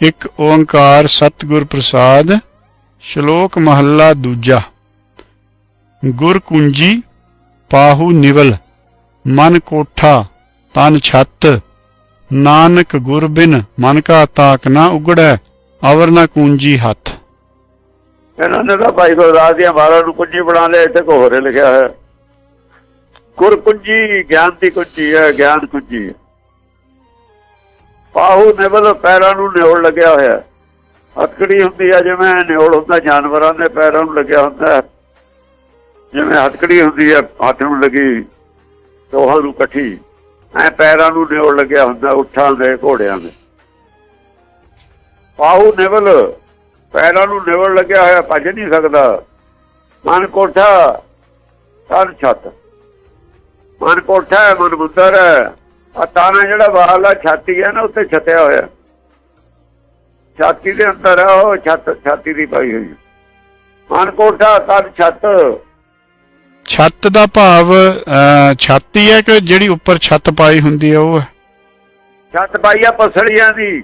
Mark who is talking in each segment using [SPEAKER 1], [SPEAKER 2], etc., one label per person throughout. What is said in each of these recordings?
[SPEAKER 1] ਇੱਕ ਓੰਕਾਰ ਸਤਿਗੁਰ ਪ੍ਰਸਾਦ, ਸ਼ਲੋਕ ਮਹੱਲਾ ਦੂਜਾ। ਗੁਰ ਕੁੰਜੀ ਪਾਹੂ ਨਿਵਲ, ਮਨ ਕੋਠਾ, ਤਨ ਛੱਤ। ਨਾਨਕ ਗੁਰ ਬਿਨ ਮਨ ਕਾ ਤਾਕ ਨਾ ਉਗੜੈ, ਅਵਰ ਨਾ ਕੁੰਜੀ ਹੱਥ।
[SPEAKER 2] ਇਹਨਾਂ ਨੇ ਤਾਂ ਭਾਈ ਗੁਰਦਾਸ ਦੀਆਂ ਬਾਰਾਂ ਨੂੰ ਕੁੰਜੀ ਬਣਾ ਲਿਆ, ਇੱਥੇ ਕੋ ਲਿਖਿਆ ਹੈ ਗੁਰ ਕੁੰਜੀ ਗਿਆਨ ਦੀ ਕੁੰਜੀ ਹੈ, ਗਿਆਨ ਕੁੰਜੀ ਹੈ। ਪਾਹੂ ਨਿਵਲ ਪੈਰਾਂ ਨੂੰ ਨਿਉੜ ਲੱਗਿਆ ਹੋਇਆ। ਹੱਥਕੜੀ ਹੁੰਦੀ ਹੈ ਜਿਵੇਂ ਨਿਉੜ ਹੁੰਦਾ, ਜਾਨਵਰਾਂ ਦੇ ਪੈਰਾਂ ਨੂੰ ਲੱਗਿਆ ਹੁੰਦਾ। ਜਿਵੇਂ ਹੱਥਕੜੀ ਹੁੰਦੀ ਹੈ ਹੱਥ ਨੂੰ ਲੱਗੀ, ਦੋਹਾਂ ਨੂੰ ਇਕੱਠੀ। ਐ ਪੈਰਾਂ ਨੂੰ ਨਿਉੜ ਲੱਗਿਆ ਹੁੰਦਾ ਉੱਠਾਂ ਦੇ, ਘੋੜਿਆਂ ਦੇ। ਪਾਹੂ ਨਿਵਲ ਪੈਰਾਂ ਨੂੰ ਨਿਵਲ ਲੱਗਿਆ ਹੋਇਆ, ਭੱਜ ਨਹੀਂ ਸਕਦਾ। ਮਨ ਕੋਠਾ, ਤਨ ਛੱਤ। ਮਨ ਕੋਠਾ ਹੈ, ਮਨ ਮੰਦਰ ਹੈ। ਆ ਤਾਣਾ ਜਿਹੜਾ ਬਾਹਰਲਾ ਛਾਤੀ ਹੈ ਨਾ ਉੱਤੇ ਛੱਤਿਆ ਹੋਇਆ। ਛਾਤੀ ਦੇ ਅੰਦਰ ਹੈ ਉਹ ਛੱਤ ਛਾਤੀ ਦੀ ਪਾਈ ਹੋਈ ਹੈ। ਮਨ ਕੋਠਾ ਤਨ ਛੱਤ।
[SPEAKER 1] ਛੱਤ ਦਾ ਭਾਵ ਛਾਤੀ ਹੈ ਕਿ ਜਿਹੜੀ ਉੱਪਰ ਛੱਤ ਪਾਈ ਹੁੰਦੀ ਹੈ ਉਹ ਹੈ
[SPEAKER 2] ਛੱਤ ਪਾਈ ਆ ਪਸੜੀਆਂ ਦੀ।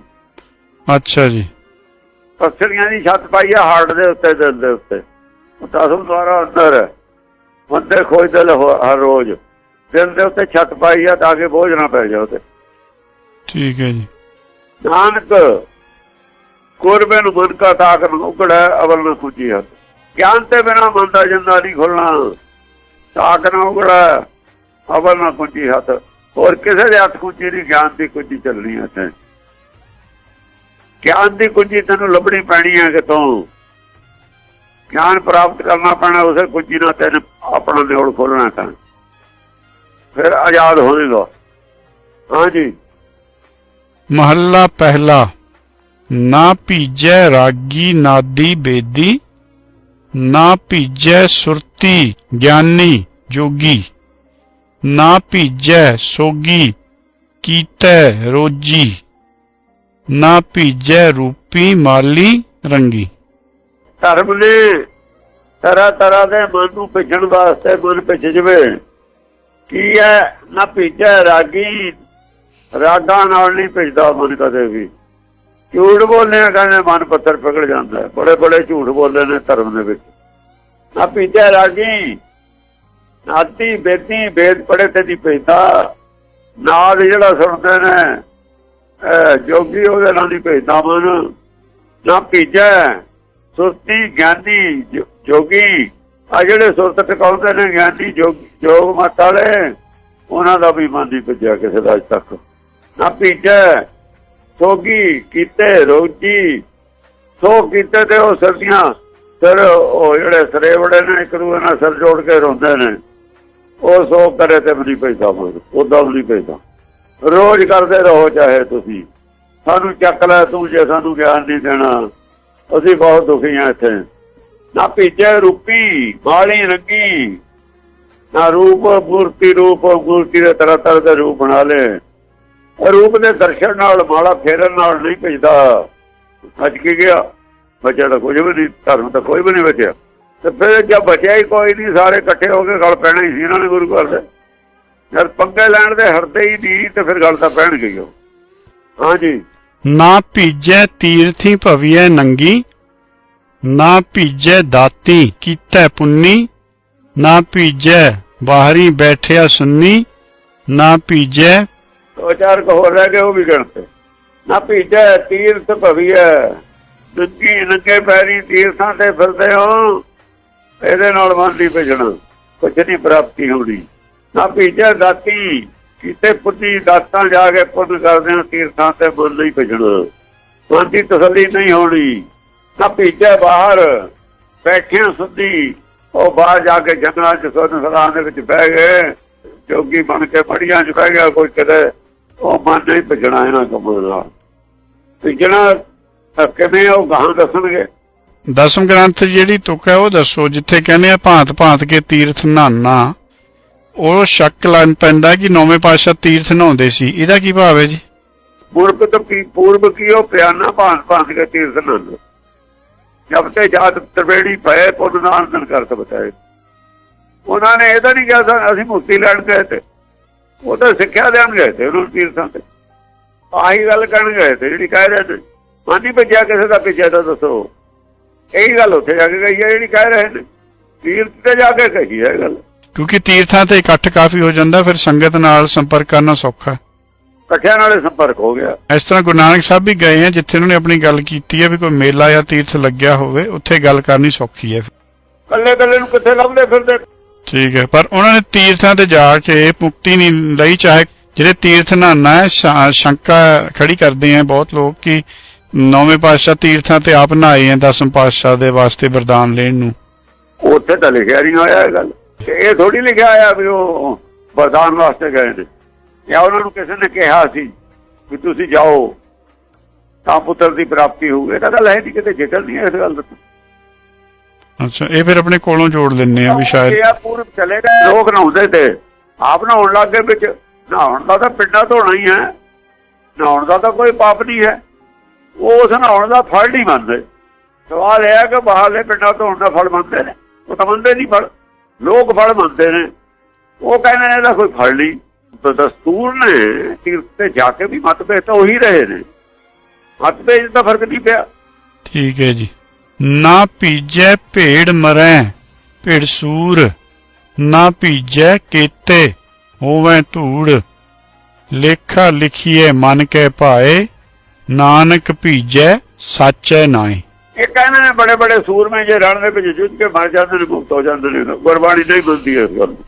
[SPEAKER 1] ਅੱਛਾ ਜੀ।
[SPEAKER 2] ਪਸੜੀਆਂ ਦੀ ਛੱਤ ਪਾਈ ਆ ਹਾਰਟ ਦੇ ਉੱਤੇ ਦਿਲ ਦੇ ਉੱਤੇ। ਉਹ ਦਸਮ ਦੁਆਰਾ ਅੰਦਰ ਬੰਦੇ ਖੋਜਦੇ ਹਰ ਰੋਜ਼। ਦਿਲ ਦੇ ਉੱਤੇ ਛੱਤ ਪਾਈ ਆ ਤਾਂ ਕਿ ਬੋਝ ਨਾ ਪੈ ਜਾਵੇ ਤੇ
[SPEAKER 1] ਠੀਕ ਹੈ ਜੀ।
[SPEAKER 2] ਨਾਨਕ ਕੁਰਬੇ ਨੂੰ ਮਨ ਕਾ ਤਾਕ ਨੂੰ ਉਗੜਾ ਅਵਲ ਨਾ ਕੁਜੀ ਹੱਥ ਗਿਆਨ ਤੇ ਬਿਨਾ ਮਨ ਦਾ ਜਿੰਦਾ ਨਹੀਂ ਖੁੱਲਣਾ। ਤਾਕ ਨਾ ਉਗੜਾ ਅਵਲ ਨਾ ਕੁਜੀ ਹੱਥ। ਹੋਰ ਕਿਸੇ ਦੇ ਹੱਥ ਕੁਜੀ ਨਹੀਂ ਗਿਆਨ ਦੀ ਕੁਜੀ ਚੱਲਣੀ ਹੈ ਤੇ ਗਿਆਨ ਦੀ ਕੁਜੀ ਤੈਨੂੰ ਲੱਭਣੀ ਪੈਣੀ ਹੈ ਕਿਤੋਂ ਗਿਆਨ ਪ੍ਰਾਪਤ ਕਰਨਾ ਪੈਣਾ ਉਸੇ ਕੁਜੀ ਨਾਲ ਤੈਨੂੰ ਆਪਣਾ ਨਿਉੜ ਖੋਲਣਾ ਤਾਂ। ਫਿਰ ਆਜ਼ਾਦ ਹੋਵੇਗਾ ਹਾਂਜੀ।
[SPEAKER 1] ਮਹੱਲਾ ਪਹਿਲਾ। ਨਾ ਭੀਜੈ ਰਾਗੀ ਨਾਦੀ ਬੇਦੀ ਨਾ ਭੀਜੈ ਸੁਰਤੀ ਗਿਆਨੀ ਜੋਗੀ ਨਾ ਭੀਜੈ ਸੋਗੀ ਕੀਤੈ ਰੋਜੀ ਨਾ ਭੀਜੈ ਰੂਪੀ ਮਾਲੀ ਰੰਗੀ।
[SPEAKER 2] ਧਰਮ ਨੇ ਤਰ੍ਹਾਂ ਤਰ੍ਹਾਂ ਦੇ ਮਨ ਨੂੰ ਭਿੱਜਣ ਵਾਸਤੇ ਮਨ ਭਿੱਜ ਜਵੇ। ਕੀ ਹੈ? ਨਾ ਭਿੱਜੈ ਰਾਗੀ, ਰਾਗਾਂ ਨਾਲ ਨਹੀਂ ਭੇਜਦਾ ਮਨ ਕਦੇ ਵੀ। ਝੂਠ ਬੋਲਿਆ ਕਹਿੰਦੇ ਮਨ ਪੱਥਰ ਪਿਘਲ ਜਾਂਦਾ ਬੜੇ ਬੜੇ ਝੂਠ ਬੋਲੇ ਨੇ ਧਰਮ ਦੇ ਵਿੱਚ। ਨਾ ਭਿੱਜੈ ਰਾਗੀ ਨਾਤੀ ਬੇਤੀ ਬੇਦ ਪੜੇ ਤੇ ਨਹੀਂ ਭੇਜਦਾ। ਨਾਦ ਜਿਹੜਾ ਸੁਣਦੇ ਨੇ ਜੋਗੀ ਉਹਦੇ ਨਾਲ ਨਹੀਂ ਭੇਜਦਾ ਮਨ। ਨਾ ਭੀਜੈ ਸੁਸਤੀ ਗਿਆਨੀ ਜੋਗੀ। ਆ ਜਿਹੜੇ ਸੁਰਤ ਟਿਕਾਉਂਦੇ ਨੇ, ਗਿਆਨੀ ਜੋਗ ਜੋਗ ਮਤ ਵਾਲੇ, ਉਹਨਾਂ ਦਾ ਵੀ ਮਨ ਨਹੀਂ ਭਿੱਜਿਆ ਕਿਸੇ ਦਾ ਅੱਜ ਤੱਕ। ਨਾ ਭੀਜੈ, ਸੋਗੀ ਕੀਤੇ, ਰੋਜੀ। ਸੋ ਕੀਤੇ ਤੇ ਉਹ ਸਰਦੀਆਂ, ਫਿਰ ਉਹ ਜਿਹੜੇ ਸਰੇਵੜੇ ਨੇ, ਇੱਕ ਦੂਜੇ ਨਾਲ ਸਿਰ ਜੋੜ ਕੇ ਰੋਂਦੇ ਨੇ। ਉਹ ਸੋ ਕਰੇ ਤੇ ਵੀ ਨਹੀਂ ਭੇਜਦਾ ਮਨ ਉਦਾਂ ਵੀ ਨਹੀਂ ਭੇਜਦਾ। ਰੋਜ਼ ਕਰਦੇ ਰਹੋ ਚਾਹੇ ਤੁਸੀਂ। ਸਾਨੂੰ ਚੱਕ ਲੈ ਤੂੰ ਜੇ ਸਾਨੂੰ ਗਿਆਨ ਨਹੀਂ ਦੇਣਾ। ਅਸੀਂ ਬਹੁਤ ਦੁਖੀ ਹਾਂ ਇੱਥੇ। ਨਾ ਭੀਜੇ ਰੂਪੀ ਬਾਲੀ ਰੰਗੀ। ਨਾ ਰੂਪ ਮੂਰਤੀ ਰੂਪ ਮੂਰਤੀ ਦੇ ਤਰ੍ਹਾਂ ਤਰ੍ਹਾਂ ਦੇ ਰੂਪ ਬਣਾ ਲੇ ਰੂਪ ਦੇ ਦਰਸ਼ਨ ਨਾਲ ਮਾਲਾ ਫੇਰਨ ਨਾਲ ਨਹੀਂ ਭੇਜਦਾ। ਅੱਜ ਕੀ ਗਿਆ? ਬਚਿਆ ਤਾਂ ਕੁਝ ਵੀ ਨਹੀਂ, ਧਰਮ ਤਾਂ ਕੋਈ ਵੀ ਨਹੀਂ ਬਚਿਆ। ਤੇ ਫਿਰ ਜਦ ਬਚਿਆ ਹੀ ਕੋਈ ਨਹੀਂ, ਸਾਰੇ ਇਕੱਠੇ ਹੋ ਕੇ ਗੱਲ ਪੈਣਾ ਹੀ ਸੀ ਇਹਨਾਂ ਨੇ ਗੁਰੂ ਘਰ ਦੇ। ਜਦ ਪੰਗੇ ਲੈਣ ਦੇ ਹਰਦੇ ਹੀ ਨਹੀਂ, ਤੇ ਫਿਰ ਗੱਲ ਤਾਂ ਪੈਣ ਗਈ ਉਹ। ਹਾਂਜੀ।
[SPEAKER 1] ਨਾ ਭੀਜੈ ਤੀਰਥੀ ਭਵੀਐ ਨੰਗੀ ਨਾ ਭੀਜੈ ਦਾਤੀ ਕੀਤੈ ਪੁੰਨੀ, ਨਾ ਭੀਜੈ ਬਾਹਰੀ ਬੈਠਿਆ ਸੁੰਨੀ, ਨਾ ਭੀਜੈ
[SPEAKER 2] ਦੋ ਚਾਰ ਕੁ ਹੋਰ ਰਹਿ ਗਏ, ਉਹ ਵੀ ਗਿਣਤੇ। ਨਾ ਭੀਜੈ, ਤੀਰਥ ਭਵੀਐ। ਨੰਗੀ ਨੰਗੇ ਪੈਰੀ ਤੀਰਥਾਂ ਤੇ ਫਿਰਦੇ ਹੋ, ਇਹਦੇ ਨਾਲ ਮਨ ਨਹੀਂ ਭੇਜਣਾ ਕੁਝ ਨਹੀਂ ਪ੍ਰਾਪਤੀ ਹੋਣੀ। ਨਾ ਭੀਜੈ ਦਾਤੀ, ਕਿਤੇ ਪੁੱਤੀ ਦਾਤਾਂ ਜਾ ਕੇ ਪੁੱਤ ਕਰਦੇ ਆ ਤੀਰਥਾਂ ਤੇ ਮਨ ਨਹੀਂ ਭੇਜਣਾ। ਮਨ ਦੀ ਤਸੱਲੀ ਨਹੀਂ ਹੋਣੀ। ਨਾ ਭੀਜੈ ਬਾਹਰ ਬੈਠਿਆਂ ਸੁੱਧੀ ਉਹ ਬਾਹਰ ਜਾ ਕੇ ਜੰਗਲਾਂ 'ਚ ਸੁਣ ਸਰਾਂ ਦੇ ਵਿੱਚ ਬਹਿ ਗਏ ਜੋਗੀ ਬਣ ਕੇ ਪੜੀਆਂ 'ਚ ਬਹਿ ਗਿਆ ਕੋਈ ਕਿਤੇ ਉਹ ਮਨ ਨਹੀਂ ਭਜਣਾ ਇਹਨਾਂ ਕੰਮਾਂ ਨਾਲ ਭਜਣਾ ਤਾਂ ਕਿਵੇਂ ਉਹ ਗਾਹਾਂ ਦੱਸਣਗੇ?
[SPEAKER 1] ਦਸਮ ਗ੍ਰੰਥ ਜਿਹੜੀ ਤੁਕ ਹੈ ਉਹ ਦੱਸੋ ਜਿੱਥੇ ਕਹਿੰਦੇ ਆ ਭਾਂਤ ਭਾਂਤ ਕੇ ਤੀਰਥ ਨਹਾਨਾ। ਉਹ ਸ਼ੱਕ ਲੱਗ ਪੈਂਦਾ ਕਿ ਨੌਵੇਂ ਪਾਤਸ਼ਾਹ ਤੀਰਥ ਨਹਾਉਂਦੇ ਸੀ। ਇਹਦਾ ਕੀ ਭਾਵ ਹੈ ਜੀ?
[SPEAKER 2] ਪੂਰਬ ਤੋਂ ਕੀ ਪੂਰਬ ਕੀ ਉਹ ਪਿਆਨਾ ਭਾਂਤ ਭਾਂਤ ਕੇ ਤੀਰਥ ਨੰਦ ਜਬ ਤੇ ਜਾਤ ਤਰਵੇੜੀ ਪਏ, ਪੁੱਤ ਨਾਨਕ ਕਰਤ ਬਤਾਏ। ਉਹਨਾਂ ਨੇ ਇਹਦਾ ਨਹੀਂ ਕਿਹਾ ਸਾ- ਅਸੀਂ ਮੁਕਤੀ ਲੈਣ ਗਏ ਤੇ। ਉਹ ਤਾਂ ਸਿੱਖਿਆ ਦੇਣ ਗਏ ਤੇ ਉਹਨਾਂ ਤੀਰਥਾਂ ਤੇ। ਆਹੀ ਗੱਲ ਕਰਨ ਗਏ ਤੇ, ਜਿਹੜੀ ਕਹਿ ਰਹੇ ਨੇ। ਮਨ ਨਹੀਂ ਭੇਜਿਆ ਕਿਸੇ ਦਾ ਭੇਜਿਆ ਤਾਂ ਦੱਸੋ। ਇਹੀ ਗੱਲ ਉੱਥੇ ਜਾ ਕੇ ਕਹੀ ਹੈ ਜਿਹੜੀ ਕਹਿ ਰਹੇ ਨੇ। ਤੀਰਥ ਤੇ ਜਾ ਕੇ ਕਹੀ ਹੈ ਇਹ ਗੱਲ।
[SPEAKER 1] ਕਿਉਂਕਿ ਤੀਰਥਾਂ ਤੇ ਇਕੱਠ ਕਾਫੀ ਹੋ ਜਾਂਦਾ, ਫਿਰ ਸੰਗਤ ਨਾਲ ਸੰਪਰਕ ਕਰਨਾ ਸੌਖਾ
[SPEAKER 2] ਇਕੱਠਿਆਂ ਨਾਲੇ ਸੰਪਰਕ ਹੋ ਗਿਆ।
[SPEAKER 1] ਇਸ ਤਰ੍ਹਾਂ ਗੁਰੂ ਨਾਨਕ ਸਾਹਿਬ ਵੀ ਗਏ ਆ ਜਿੱਥੇ ਉਹਨਾਂ ਨੇ ਆਪਣੀ ਗੱਲ ਕੀਤੀ ਹੈ ਵੀ ਕੋਈ ਮੇਲਾ ਜਾਂ ਤੀਰਥ ਲੱਗਿਆ ਹੋਵੇ ਉੱਥੇ ਗੱਲ ਕਰਨੀ ਸੌਖੀ ਹੈ
[SPEAKER 2] ਕੱਲੇ ਕੱਲੇ ਨੂੰ ਕਿੱਥੇ ਲੱਭਦੇ ਫਿਰਦੇ?
[SPEAKER 1] ਠੀਕ ਹੈ ਪਰ ਉਹਨਾਂ ਨੇ ਤੀਰਥਾਂ ਤੇ ਜਾ ਕੇ ਮੁਕਤੀ ਨਹੀਂ ਲਈ ਚਾਹੇ ਜਿਹੜੇ ਤੀਰਥ ਸ਼ਾ- ਸ਼ੰਕਾ ਖੜੀ ਕਰਦੇ ਆ ਬਹੁਤ ਲੋਕ ਕਿ ਨੌਵੇਂ ਪਾਤਸ਼ਾਹ ਤੀਰਥਾਂ ਤੇ ਆਪ ਨਹਾਏ ਆ ਦਸਮ ਪਾਤਸ਼ਾਹ ਦੇ ਵਾਸਤੇ ਵਰਦਾਨ ਲੈਣ ਨੂੰ।
[SPEAKER 2] ਉੱਥੇ ਤਾਂ ਲਿਖਿਆ ਨਹੀਂ ਹੋਇਆ ਇਹ ਗੱਲ। ਇਹ ਥੋੜੀ ਲਿਖਿਆ ਆਇਆ ਵੀ ਉਹ ਵਰਦਾਨ ਵਾਸਤੇ ਗਏ ਨੇ। ਜਾਂ ਉਹਨਾਂ ਨੂੰ ਕਿਸੇ ਨੇ ਕਿਹਾ ਸੀ ਵੀ ਤੁਸੀਂ ਜਾਓ ਤਾਂ ਪੁੱਤਰ ਦੀ ਪ੍ਰਾਪਤੀ ਹੋਊਗੀ ਇਹ ਤਾਂ ਗੱਲ ਹੈ ਨਹੀਂ ਕਿਤੇ ਜ਼ਿਕਰ ਨਹੀਂ ਇਸ ਗੱਲ ਦਾ।
[SPEAKER 1] ਅੱਛਾ ਇਹ ਫਿਰ ਆਪਣੇ ਕੋਲੋਂ ਜੋੜ ਲੈਣੇ ਆ ਵੀ ਸ਼ਾਇਦ
[SPEAKER 2] ਇਹ ਪੂਰਬ ਚਲੇ ਗਏ ਲੋਕ ਨਹਾਉਂਦੇ ਤੇ। ਆਪ ਨਹਾਉਣ ਲੱਗ ਗਏ ਵਿੱਚ। ਨਹਾਉਣ ਦਾ ਤਾਂ ਪਿੰਡਾਂ ਧੋਣਾ ਹੀ ਹੈ। ਨਹਾਉਣ ਦਾ ਤਾਂ ਕੋਈ ਪਾਪ ਨਹੀਂ ਹੈ। ਉਹ ਉਸ ਨਹਾਉਣ ਦਾ ਫਲ ਨਹੀਂ ਮੰਨਦੇ। ਸਵਾਲ ਇਹ ਹੈ ਕਿ ਬਾਹਰਲੇ ਪਿੰਡਾਂ ਧੋਣ ਦਾ ਫਲ ਮੰਨਦੇ ਨੇ। ਉਹ ਤਾਂ ਮੰਨਦੇ ਨਹੀਂ ਫਲ। ਲੋਕ ਫਲ ਮੰਨਦੇ ਨੇ। ਉਹ ਕਹਿੰਦੇ ਨੇ ਇਹਦਾ ਕੋਈ ਫਲ ਨਹੀਂ। ਦਸਤੂਰ ਨੇ ਤੀਰਥ ਤੇ ਜਾ ਕੇ ਵੀ ਮਤਭੇਦ ਤਾਂ ਉਹੀ ਰਹੇ ਨੇ। ਮਤਭੇਦ ਤਾਂ ਫ਼ਰਕ ਨਹੀਂ ਪਿਆ।
[SPEAKER 1] ਠੀਕ ਹੈ ਜੀ। ਨਾ ਭੀਜੈ ਭੇੜ ਮਰੈ ਭੇੜ ਸੂਰ। ਨਾ ਭੀਜੈ ਕੇਤੇ ਹੋਵੇਂ ਧੂੜ। ਲੇਖਾ ਲਿਖੀਏ ਮਨ ਕੇ ਭਾਏ ਨਾਨਕ ਭੀਜੈ ਸਾਚੈ ਨਾਏ
[SPEAKER 2] ਇਹ ਕਹਿੰਦੇ ਨੇ ਬੜੇ ਬੜੇ ਸੂਰਮੇ ਜੇ ਰਣ ਦੇ ਵਿੱਚ ਜੁੱਝ ਕੇ ਮਰ ਜਾਂਦੇ ਨੇ ਮੁਕਤ ਹੋ ਜਾਂਦੇ ਨੇ ਗੁਰਬਾਣੀ ਨਹੀਂ ਮੰਨਦੀ ਇਸ ਗੱਲ ਨੂੰ।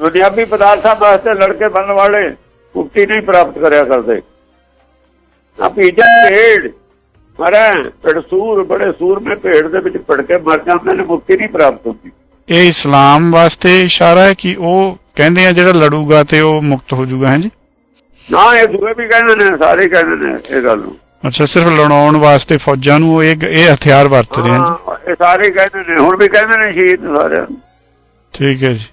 [SPEAKER 2] ਦੁਨਿਆਵੀ ਪਦਾਰਥਾਂ ਵਾਸਤੇ ਲੜਕੇ ਬਣਨ ਵਾਲੇ ਮੁਕਤੀ ਨਹੀਂ ਪ੍ਰਾਪਤ ਕਰਿਆ ਕਰਦੇ। ਆ ਪੀਜਾ ਭੇੜ ਮਰੈ ਭੇੜ ਸੂਰ ਬੜੇ ਸੂਰਮੇ ਭੇੜ ਦੇ ਵਿੱਚ ਪੜ ਕੇ ਮਰ ਜਾਂਦੇ ਨੇ ਮੁਕਤੀ ਨਹੀਂ ਪ੍ਰਾਪਤ ਹੁੰਦੀ।
[SPEAKER 1] ਇਹ ਇਸਲਾਮ ਵਾਸਤੇ ਇਸ਼ਾਰਾ ਹੈ ਕਿ ਉਹ ਕਹਿੰਦੇ ਆ ਜਿਹੜਾ ਲੜੂਗਾ ਤੇ ਉਹ ਮੁਕਤ ਹੋ ਜਾਊਗਾ ਹੈ ਜੀ?
[SPEAKER 2] ਨਾ ਇਹ ਦੂਏ ਵੀ ਕਹਿੰਦੇ ਨੇ ਸਾਰੇ ਕਹਿੰਦੇ ਨੇ ਇਹ ਗੱਲ ਨੂੰ।
[SPEAKER 1] ਅੱਛਾ ਸਿਰਫ ਲੜਾਉਣ ਵਾਸਤੇ ਫੌਜਾਂ ਨੂੰ ਇਹ ਇਹ ਹਥਿਆਰ ਵਰਤਦੇ ਆ ਜੀ?
[SPEAKER 2] ਹਾਂ, ਇਹ ਸਾਰੇ ਕਹਿੰਦੇ ਨੇ ਹੁਣ ਵੀ ਕਹਿੰਦੇ ਨੇ ਸ਼ਹੀਦ ਸਾਰਿਆਂ ਨੂੰ
[SPEAKER 1] ਠੀਕ ਹੈ ਜੀ।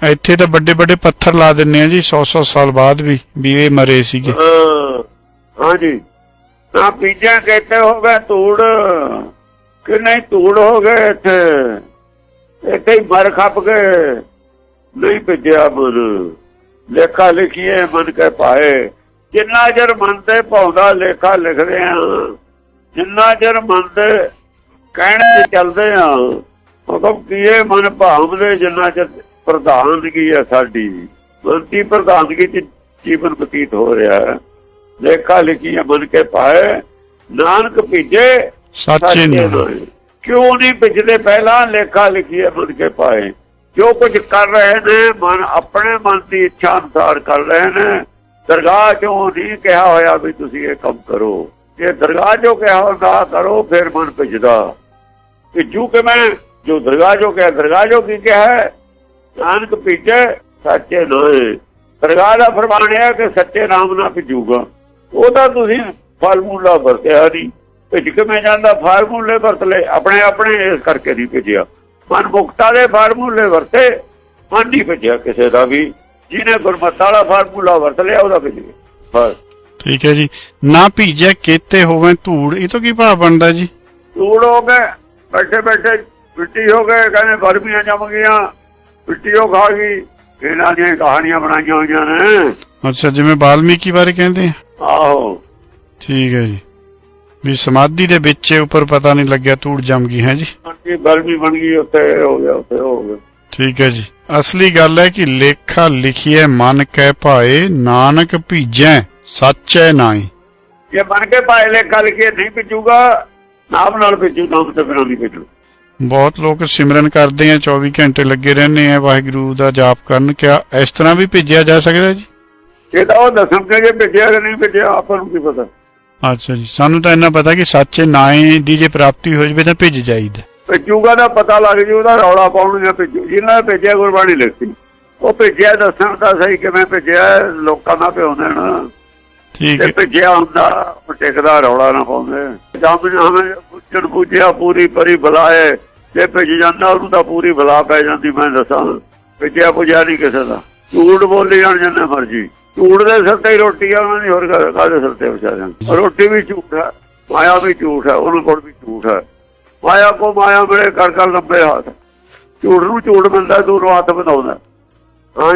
[SPEAKER 1] ਇੱਥੇ ਤਾਂ ਵੱਡੇ ਵੱਡੇ ਪੱਥਰ ਲਾ ਦਿੰਨੇ ਆ ਜੀ 100 100 ਸਾਲ ਬਾਅਦ ਵੀ ਵੀ ਇਹ ਮਰੇ ਸੀਗੇ।
[SPEAKER 2] ਹਾਂਜੀ। ਨਾ ਪੀਜਾ ਕਹਤੇ ਹੋ ਗਏ ਧੂੜ? ਕਿ ਨਹੀਂ ਧੂੜ ਹੋ ਗਏ ਇੱਥੇ? ਇੱਥੇ ਹੀ ਮਰ ਖੱਪ ਗਏ ਨਹੀਂ ਭੇਜਿਆ ਮਨ ਲੇਖਾ ਲਿਖੀਏ, ਮਨ ਕੇ ਪਾਏ ਜਿੰਨਾ ਚਿਰ ਮਨ ਤੇ ਪਾਉਂਦਾ ਲੇਖਾ ਲਿਖਦੇ ਆ, ਜਿੰਨਾ ਚਿਰ ਮਨ ਤੇ ਕਹਿਣ ਤੇ ਚੱਲਦੇ ਆ ਹੁਕਮ ਕੀਏ ਮਨ ਭਾਵ ਦੇ ਜਿੰਨਾ ਚਿਰ ਪ੍ਰਧਾਨਗੀ ਹੈ ਸਾਡੀ। ਮਨਤੀ ਪ੍ਰਧਾਨਗੀ ਚ ਜੀਵਨ ਬਤੀਤ ਹੋ ਰਿਹਾ ਹੈ। ਲੇਖਾ ਲਿਖੀ ਮਨ ਕੇ ਪਾਏ। ਨਾਨਕ ਭੀਜੇ
[SPEAKER 1] ਸੱਚੇ ਨੇ
[SPEAKER 2] ਨਾਮ। ਕਿਉਂ ਨਹੀਂ ਭਿਜਦੇ ਪਹਿਲਾਂ ਲੇਖਾ ਲਿਖੀ ਮਨ ਕੇ ਪਾਏ। ਜੋ ਕੁਝ ਕਰ ਰਹੇ ਨੇ ਮਨ ਆਪਣੇ ਮਨ ਦੀ ਇੱਛਾ ਅਨੁਸਾਰ ਕਰ ਰਹੇ ਨੇ। ਦਰਗਾਹ ਚੋਂ ਨਹੀਂ ਕਿਹਾ ਹੋਇਆ ਵੀ ਤੁਸੀਂ ਇਹ ਕੰਮ ਕਰੋ। ਜੇ ਦਰਗਾਹ ਚੋਂ ਕਿਹਾ ਹੁੰਦਾ ਕਰੋ ਫਿਰ ਮਨ ਭਿਜਦਾ। ਭਿਜੂ ਕਿ ਮੈਂ ਜੋ ਦਰਗਾਹ ਚੋਂ ਕਿਹਾ ਦਰਗਾਹ ਚੋਂ ਕੀ ਕਿਹਾ ਨਾਨਕ ਭਿਜੇ ਸੱਚੇ ਨਾਮ ਦਰਗਾਹ ਦਾ ਫਰਮਾਨ ਹੈ ਕਿ ਸੱਚੇ ਨਾਮ ਨਾਲ ਭਿਜੂਗਾ। ਉਹ ਤਾਂ ਤੁਸੀਂ ਫਾਰਮੂਲਾ ਵਰਤਿਆ ਨਹੀਂ ਭਿਜ ਕੇ ਮੈਂ ਜਾਂਦਾ ਫਾਰਮੂਲੇ ਵਰਤ ਲਏ। ਆਪਣੇ ਆਪਣੇ ਇਸ ਕਰਕੇ ਨਹੀਂ ਭੇਜਿਆ। ਮਨ ਮੁਕਤਾ ਦੇ ਫਾਰਮੂਲੇ ਵਰਤੇ ਮਨ ਨਹੀਂ ਭੇਜਿਆ ਕਿਸੇ ਦਾ ਵੀ। ਜਿਹਨੇ ਗੁਰਮਤਿ ਵਾਲਾ ਫਾਰਮੂਲਾ ਵਰਤ ਲਿਆ ਉਹਦਾ ਭੇਜ ਗਿਆ। ਬਸ।
[SPEAKER 1] ਠੀਕ ਹੈ ਜੀ। ਨਾ ਭੀਜੈ ਕੇਤੇ ਹੋਵੇ ਧੂੜ ਇਹ ਤੋਂ ਕੀ ਭਾਵ ਬਣਦਾ ਜੀ?
[SPEAKER 2] ਧੂੜ ਹੋ ਗਏ ਬੈਠੇ ਬੈਠੇ ਮਿੱਟੀ ਹੋ ਗਏ ਕਹਿੰਦੇ ਗਰਮੀਆਂ ਜੰਮ ਗਈਆਂ। ਮਿੱਟੀ ਉਹ ਖਾ ਗਈ। ਇਹਨਾਂ ਦੀਆਂ ਕਹਾਣੀਆਂ ਬਣਾਈਆਂ ਹੋਈਆਂ ਨੇ।
[SPEAKER 1] ਅੱਛਾ ਜਿਵੇਂ ਬਾਲਮੀਕੀ ਬਾਰੇ ਕਹਿੰਦੇ ਆ?
[SPEAKER 2] ਆਹੋ।
[SPEAKER 1] ਠੀਕ ਹੈ ਜੀ। ਵੀ ਸਮਾਧੀ ਦੇ ਵਿੱਚ ਉੱਪਰ ਪਤਾ ਨਹੀਂ ਲੱਗਿਆ ਧੂੜ ਜੰਮ ਗਈ ਹੈ ਜੀ?
[SPEAKER 2] ਕਿ ਗਰਮੀ ਬਣ ਗਈ ਉੱਥੇ ਇਹ ਹੋ ਗਿਆ ਉੱਥੇ ਉਹ ਹੋ ਗਿਆ।
[SPEAKER 1] ਠੀਕ ਹੈ ਜੀ। ਅਸਲੀ ਗੱਲ ਹੈ ਕਿ ਲੇਖਾ ਲਿਖੀਐ ਮਨ ਕਹਿ ਭਾਏ ਨਾਨਕ ਭੀਜੈ ਸੱਚੈ ਨਾਈ
[SPEAKER 2] ਜੇ ਬਣ ਕੇ ਪਾਏ ਲੈ ਕੱਲ ਕੇ ਨਹੀਂ ਭੇਜੂਗਾ ਨਾਮ ਨਾਲ ਭੇਜੂ ਨਾਮ ਤੇ ਬਿਨਾਂ ਨਹੀਂ ਭੇਜੂ।
[SPEAKER 1] ਬਹੁਤ ਲੋਕ ਸਿਮਰਨ ਕਰਦੇ ਆ 24 ਘੰਟੇ ਲੱਗੇ ਰਹਿੰਦੇ ਆ ਵਾਹਿਗੁਰੂ ਦਾ ਜਾਪ ਕਰਨ ਕਿਆ ਇਸ ਤਰ੍ਹਾਂ ਵੀ ਭੇਜਿਆ ਜਾ ਸਕਦਾ ਜੀ?
[SPEAKER 2] ਇਹ ਤਾਂ ਉਹ ਦੱਸਣਗੇ ਜੇ ਭੇਜਿਆ ਕਿ ਨਹੀਂ ਭੇਜਿਆ ਆਪਾਂ ਨੂੰ ਕੀ ਪਤਾ।
[SPEAKER 1] ਅੱਛਾ ਜੀ ਸਾਨੂੰ ਤਾਂ ਇੰਨਾ ਪਤਾ ਕਿ ਸੱਚੇ ਨਾਏ ਦੀ ਜੇ ਪ੍ਰਾਪਤੀ ਹੋ ਜਵੇ ਤਾਂ ਭੇਜ ਜਾਈਦਾ।
[SPEAKER 2] ਭੇਜੂਗਾ ਦਾ ਪਤਾ ਲੱਗ ਜੂ ਉਹਦਾ ਰੌਲਾ ਪਾਉਣਗੇ ਭੇਜੂ। ਜਿਹਨਾਂ ਨੇ ਭੇਜਿਆ ਗੁਰਬਾਣੀ ਲਿਖਤੀ। ਉਹ ਭੇਜਿਆ ਦੱਸਣ ਤਾਂ ਸਹੀ ਕਿਵੇਂ ਭੇਜਿਆ ਲੋਕਾਂ ਦਾ ਪਿਓ ਦੇਣ।
[SPEAKER 1] ਠੀਕ
[SPEAKER 2] ਤੇ
[SPEAKER 1] ਹੈ।
[SPEAKER 2] ਭੇਜਿਆ ਹੁੰਦਾ ਉਹ ਟਿਕਦਾ ਰੌਲਾ ਨਾ ਪਾਉਂਦੇ। ਜਦ ਹਮੇ ਪੁੱਛਣ ਪੁੱਛਿਆ ਪੂਰੀ ਪਰੀ ਬੁਲਾਏ ਜੇ ਭੇਜ ਜਾਂਦਾ ਉਹਨੂੰ ਤਾਂ ਪੂਰੀ ਬਲਾ ਪੈ ਜਾਂਦੀ ਮੈਂ ਦੱਸਾਂ। ਭੇਜਿਆ ਪੁੱਜਿਆ ਨਹੀਂ ਕਿਸੇ ਦਾ। ਝੂਠ ਬੋਲੀ ਜਾਣ ਜਿੰਨੇ ਮਰਜ਼ੀ। ਝੂਠ ਦੇ ਸਿਰ ਤੇ ਰੋਟੀ ਆ ਉਹਨਾਂ ਦੀ ਹੋਰ ਕਾ- ਕਾਹਦੇ ਸਿਰ ਤੇ ਵਿਚਾਰਿਆਂ ਰੋਟੀ ਵੀ ਝੂਠ ਹੈ ਮਾਇਆ ਵੀ ਝੂਠ ਹੈ ਉਹਨਾਂ ਕੋਲ ਵੀ ਝੂਠ ਹੈ। ਮਾਇਆ ਕੋ ਮਾਇਆ ਮਿਲੇ ਕਰ ਕਰ ਲੰਬੇ ਹੱਥ। ਝੂਠ ਨੂੰ ਝੂਠ ਮਿਲਦਾ ਦੂਰੋਂ ਹੱਥ ਹਾਂ